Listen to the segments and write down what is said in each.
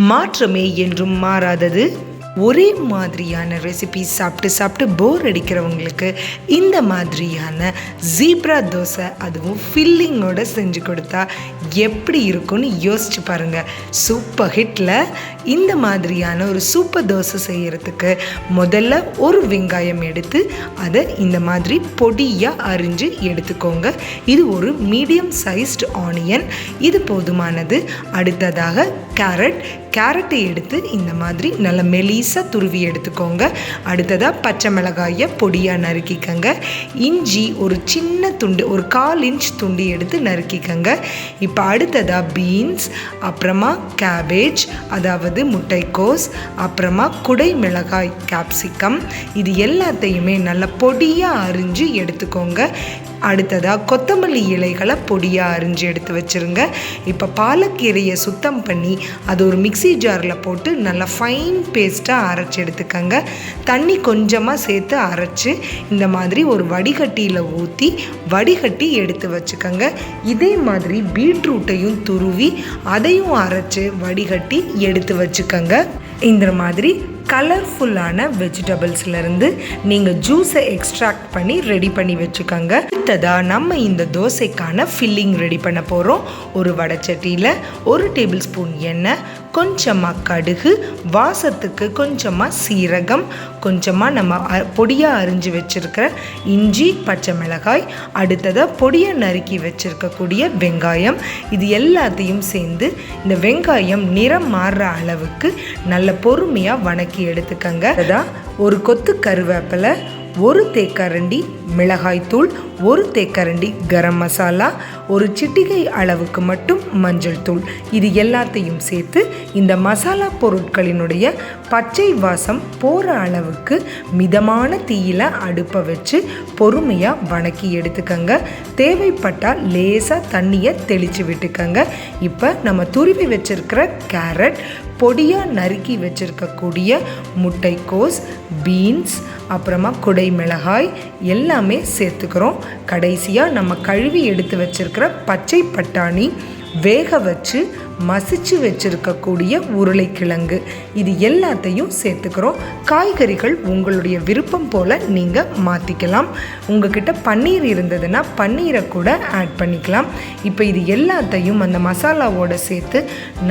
மாற்றமே என்றும் மாறாதது. ஒரே மாதிரியான ரெசிபி சாப்பிட்டு சாப்பிட்டு போர் அடிக்கிறவங்களுக்கு இந்த மாதிரியான ஜீப்ரா தோசை அதுவும் ஃபில்லிங்கோடு செஞ்சு கொடுத்தா எப்படி இருக்கும்னு யோசிச்சு பாருங்கள் சூப்பர் ஹிட்டில் இந்த மாதிரியான ஒரு சூப்பர் தோசை செய்கிறதுக்கு முதல்ல ஒரு வெங்காயம் எடுத்து அதை இந்த மாதிரி பொடியாக அரிஞ்சு எடுத்துக்கோங்க. இது ஒரு மீடியம் சைஸ்டு ஆனியன் இது போதுமானது. அடுத்ததாக கேரட் கேரட்டை எடுத்து இந்த மாதிரி நல்ல மெலிசாக துருவி எடுத்துக்கோங்க. அடுத்ததாக பச்சை மிளகாயை பொடியாக நறுக்கிக்கங்க. இஞ்சி ஒரு சின்ன துண்டு ஒரு கால் இன்ச் துண்டு எடுத்து நறுக்கிக்கங்க. இப்போ அடுத்ததாக பீன்ஸ் அப்புறமா கேபேஜ் அதாவது முட்டைக்கோஸ் அப்புறமா குடை மிளகாய் கேப்சிகம். இது எல்லாத்தையுமே நல்லா பொடியாக அரிஞ்சு எடுத்துக்கோங்க. அடுத்ததாக கொத்தமல்லி இலைகளை பொடியாக அரிஞ்சு எடுத்து வச்சுருங்க. இப்போ பாலக்கீரையை சுத்தம் பண்ணி அது ஒரு மிக்சி ஜாரில் போட்டு நல்லா ஃபைன் பேஸ்ட்டாக அரைச்சி எடுத்துக்கோங்க. தண்ணி கொஞ்சமாக சேர்த்து அரைச்சி இந்த மாதிரி ஒரு வடிகட்டியில் ஊற்றி வடிகட்டி எடுத்து வச்சுக்கோங்க. இதே மாதிரி பீட்ரூட்டையும் துருவி அதையும் அரைச்சி வடிகட்டி எடுத்து வச்சுக்கோங்க. இந்த மாதிரி கலர்ஃபுல்லான வெஜிடபிள்ஸ்லேருந்து நீங்கள் ஜூஸை எக்ஸ்ட்ராக்ட் பண்ணி ரெடி பண்ணி வச்சுக்கோங்க. அடுத்ததாக நம்ம இந்த தோசைக்கான ஃபில்லிங் ரெடி பண்ண போகிறோம் ஒரு வடைச்சட்டியில் ஒரு டேபிள் ஸ்பூன் எண்ணெய் கொஞ்சமாக கடுகு வாசத்துக்கு கொஞ்சமாக சீரகம் கொஞ்சமாக நம்ம அ- அரிஞ்சு வச்சுருக்கிற இஞ்சி பச்சை மிளகாய் அடுத்ததாக பொடியை நறுக்கி வச்சுருக்கக்கூடிய வெங்காயம். இது எல்லாத்தையும் சேர்ந்து இந்த வெங்காயம் நிறம் மாறுற அளவுக்கு நல்ல பொறுமையாக வணக்கி எடுத்துக்கங்க. அதான் ஒரு கொத்து கருவேப்பிலை ஒரு தேக்கரண்டி மிளகாய்த்தூள் ஒரு தேக்கரண்டி கரம் மசாலா ஒரு சிட்டிகை அளவுக்கு மட்டும் மஞ்சள் தூள். இது எல்லாத்தையும் சேர்த்து இந்த மசாலா பொருட்களினுடைய பச்சை வாசம் போகிற அளவுக்கு மிதமான தீயில் அடுப்பை வச்சு பொறுமையாக வணக்கி எடுத்துக்கங்க. தேவைப்பட்டால் லேசாக தண்ணியை தெளித்து விட்டுக்கங்க. இப்போ நம்ம துருவி வச்சிருக்கிற கேரட் பொடியாக நறுக்கி வச்சிருக்கக்கூடிய முட்டைக்கோஸ் பீன்ஸ் அப்புறமா குடை மிளகாய் எல்லாமே சேர்த்துக்கிறோம். கடைசியாக நம்ம கழுவி எடுத்து வச்சிருக்கிற பச்சை பட்டாணி வேக வச்சு மசிச்சு வச்சிருக்கக்கூடிய உருளைக்கிழங்கு. இது எல்லாத்தையும் சேர்த்துக்கிறோம். காய்கறிகள் உங்களுடைய விருப்பம் போல் நீங்கள் மாற்றிக்கலாம் உங்ககிட்ட பன்னீர் இருந்ததுன்னா பன்னீரை கூட ஆட் பண்ணிக்கலாம். இப்போ இது எல்லாத்தையும் அந்த மசாலாவோடு சேர்த்து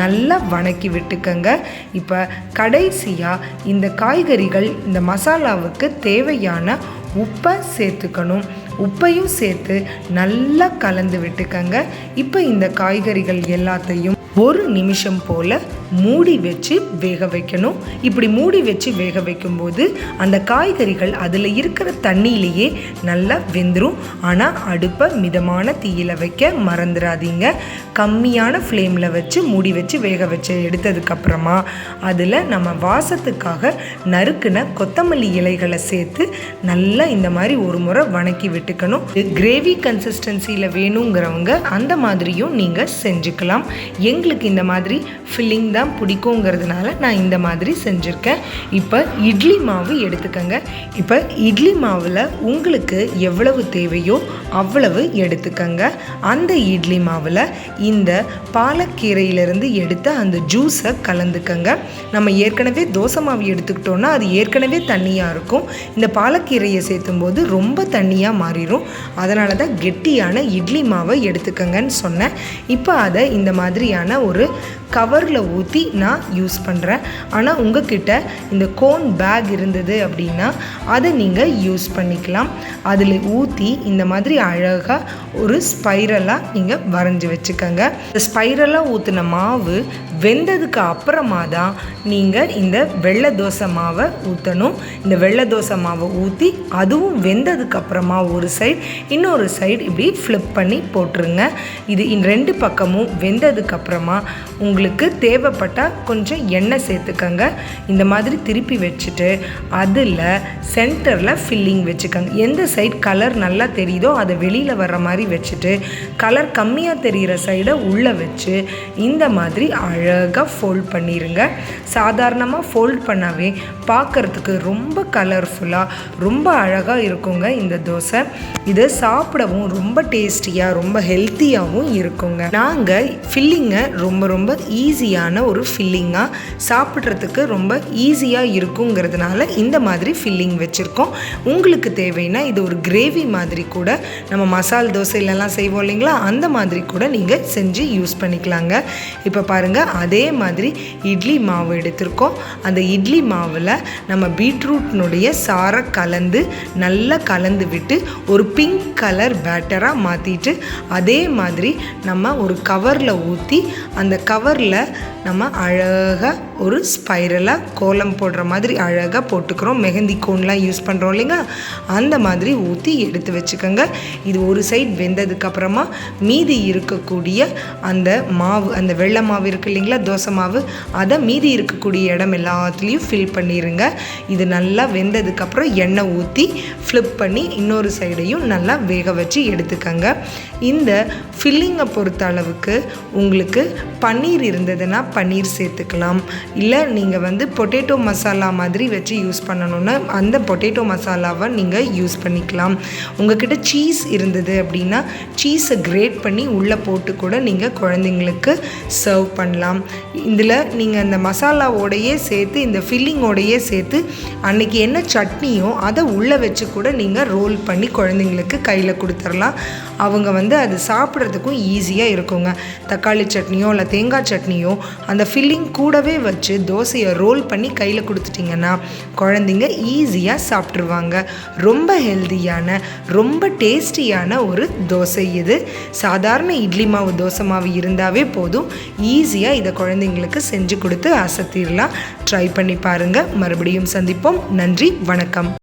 நல்லா வணக்கி விட்டுக்கங்க. இப்போ கடைசியாக இந்த காய்கறிகள் இந்த மசாலாவுக்கு தேவையான உப்பை சேர்த்துக்கணும். உப்பையும் சேர்த்து நல்லா கலந்து விட்டுக்கங்க. இப்போ இந்த காய்கறிகள் எல்லாத்தையும் ஒரு நிமிஷம் போல் மூடி வச்சு வேக வைக்கணும். இப்படி மூடி வச்சு வேக வைக்கும்போது அந்த காய்கறிகள் அதில் இருக்கிற தண்ணியிலேயே நல்லா வெந்துடும் ஆனால் அடுப்பை மிதமான தீயில வைக்க மறந்துடாதீங்க கம்மியான ஃப்ளேமில் வச்சு மூடி வச்சு வேக வச்சு எடுத்ததுக்கப்புறமா அதில் நம்ம வாசத்துக்காக நறுக்குன கொத்தமல்லி இலைகளை சேர்த்து நல்லா இந்த மாதிரி ஒரு முறை வணக்கி விட்டுக்கணும். கிரேவி கன்சிஸ்டன்சியில் வேணுங்கிறவங்க அந்த மாதிரியும் நீங்கள் செஞ்சுக்கலாம். எங்களுக்கு இந்த மாதிரி ஃபில்லிங் தான் பிடிக்குங்கிறதுனால நான் இந்த மாதிரி செஞ்சுருக்கேன். இப்போ இட்லி மாவு எடுத்துக்கங்க. இப்போ இட்லி மாவில் உங்களுக்கு எவ்வளவு தேவையோ அவ்வளவு எடுத்துக்கங்க. அந்த இட்லி மாவில் இந்த பாலக்கீரையிலிருந்து எடுத்த அந்த ஜூஸை கலந்துக்கங்க. நம்ம ஏற்கனவே தோசை மாவு எடுத்துக்கிட்டோன்னா அது ஏற்கனவே தண்ணியாக இருக்கும். இந்த பாலக்கீரையை சேர்த்தும் போது ரொம்ப தண்ணியாக மாறிடும் அதனால தான் கெட்டியான இட்லி மாவை எடுத்துக்கங்கன்னு சொன்னேன். இப்போ அதை இந்த மாதிரியான ஒரு கவரில் ஊற்றி ஊற்றி நான் யூஸ் பண்ணுறேன் ஆனால் உங்ககிட்ட இந்த கோன் பேக் இருந்தது அப்படின்னா அதை நீங்கள் யூஸ் பண்ணிக்கலாம். அதில் ஊற்றி இந்த மாதிரி அழகாக ஒரு ஸ்பைரலாக நீங்கள் வரைஞ்சி வச்சுக்கோங்க. இந்த ஸ்பைரலாக ஊற்றின மாவு வெந்ததுக்கு அப்புறமா தான் நீங்கள் இந்த வெள்ளை தோசை மாவை ஊற்றணும் இந்த வெள்ளை தோசை மாவை ஊற்றி அதுவும் வெந்ததுக்கு அப்புறமா ஒரு சைடு இன்னொரு சைடு இப்படி ஃப்ளிப் பண்ணி போட்டுருங்க. இது ரெண்டு பக்கமும் வெந்ததுக்கு அப்புறமா உங்களுக்கு தேவைப்பட்டால் கொஞ்சம் எண்ணெய் சேர்த்துக்கங்க. இந்த மாதிரி திருப்பி வச்சுட்டு அதில் சென்டரில் ஃபில்லிங் வச்சுக்கோங்க. எந்த சைடு கலர் நல்லா தெரியுதோ அதை வெளியில் வர்ற மாதிரி வச்சுட்டு கலர் கம்மியாக தெரிகிற சைடை உள்ளே வச்சு இந்த மாதிரி அழகாக அழகாக ஃபோல்ட் பண்ணிடுங்க சாதாரணமாக ஃபோல்ட் பண்ணாவே பார்க்குறதுக்கு ரொம்ப கலர்ஃபுல்லாக ரொம்ப அழகாக இருக்குங்க இந்த தோசை. இதை சாப்பிடவும் ரொம்ப டேஸ்டியாக ரொம்ப ஹெல்த்தியாகவும் இருக்குங்க. நாங்கள் ஃபில்லிங்கை ரொம்ப ரொம்ப ஈஸியான ஒரு ஃபில்லிங்காக சாப்பிட்றதுக்கு ரொம்ப ஈஸியாக இருக்குங்கிறதுனால இந்த மாதிரி ஃபில்லிங் வச்சுருக்கோம். உங்களுக்கு தேவைன்னா இது ஒரு கிரேவி மாதிரி கூட நம்ம மசால் தோசையிலலாம் செய்வோம் இல்லைங்களா? அந்த மாதிரி கூட நீங்கள் செஞ்சு யூஸ் பண்ணிக்கலாங்க. இப்போ பாருங்கள் அதே மாதிரி இட்லி மாவு எடுத்திருக்கோம். அந்த இட்லி மாவில் நம்ம பீட்ரூட்னுடைய சாரை கலந்து நல்லா கலந்து விட்டு ஒரு பிங்க் கலர் பேட்டராக மாற்றிட்டு அதே மாதிரி நம்ம ஒரு கவரில் ஊற்றி அந்த கவரில் நம்ம அழகாக ஒரு ஸ்பைரலாக கோலம் போடுற மாதிரி அழகாக போட்டுக்கிறோம். மெஹந்தி கோன்லாம் யூஸ் பண்ணுறோம் இல்லைங்க? அந்த மாதிரி ஊற்றி எடுத்து வச்சுக்கோங்க. இது ஒரு சைட் வெந்ததுக்கப்புறமா மீதி இருக்கக்கூடிய அந்த மாவு அந்த வெள்ளை மாவு இருக்குது இல்லைங்களா? தோசை மாவு. அதை மீதி இருக்கக்கூடிய இடம் எல்லாத்துலேயும் ஃபில் பண்ணிடுங்க இது நல்லா வெந்ததுக்கப்புறம் எண்ணெய் ஊற்றி ஃப்ளிப் பண்ணி இன்னொரு சைடையும் நல்லா வேக வச்சு எடுத்துக்கோங்க. இந்த ஃபில்லிங்கை பொறுத்த அளவுக்கு உங்களுக்கு பன்னீர் இருந்ததுன்னா பன்னீர் சேர்த்துக்கலாம். இல்லை நீங்கள் வந்து பொட்டேட்டோ மசாலா மாதிரி வச்சு யூஸ் பண்ணணுன்னா அந்த பொட்டேட்டோ மசாலாவை நீங்கள் யூஸ் பண்ணிக்கலாம். உங்ககிட்ட சீஸ் இருந்தது அப்படின்னா சீஸை கிரேட் பண்ணி உள்ளே போட்டு கூட நீங்கள் குழந்தைங்களுக்கு சர்வ் பண்ணலாம். இதில் நீங்கள் அந்த மசாலாவோடையே சேர்த்து இந்த ஃபில்லிங்கோடையே சேர்த்து அன்னைக்கு என்ன சட்னியோ அதை உள்ளே வச்சு கூட நீங்கள் ரோல் பண்ணி குழந்தைங்களுக்கு கையில் கொடுத்துர்லாம். அவங்க வந்து அது சாப்பிட்றதுக்கும் ஈஸியாக இருக்குங்க. தக்காளி சட்னியோ இல்லை தேங்காய் சட்னியோ அந்த ஃபில்லிங் கூடவே வச்சு தோசையை ரோல் பண்ணி கையில் கொடுத்துட்டிங்கன்னா குழந்தைங்க ஈஸியாக சாப்பிட்ருவாங்க ரொம்ப ஹெல்தியான ரொம்ப டேஸ்டியான ஒரு தோசை இது. சாதாரண இட்லி மாவு தோசை மாவு இருந்தாவே போதும். ஈஸியாக இதை குழந்தைங்களுக்கு செஞ்சு கொடுத்து அசத்திடலாம் ட்ரை பண்ணி பாருங்கள் மறுபடியும் சந்திப்போம். நன்றி வணக்கம்.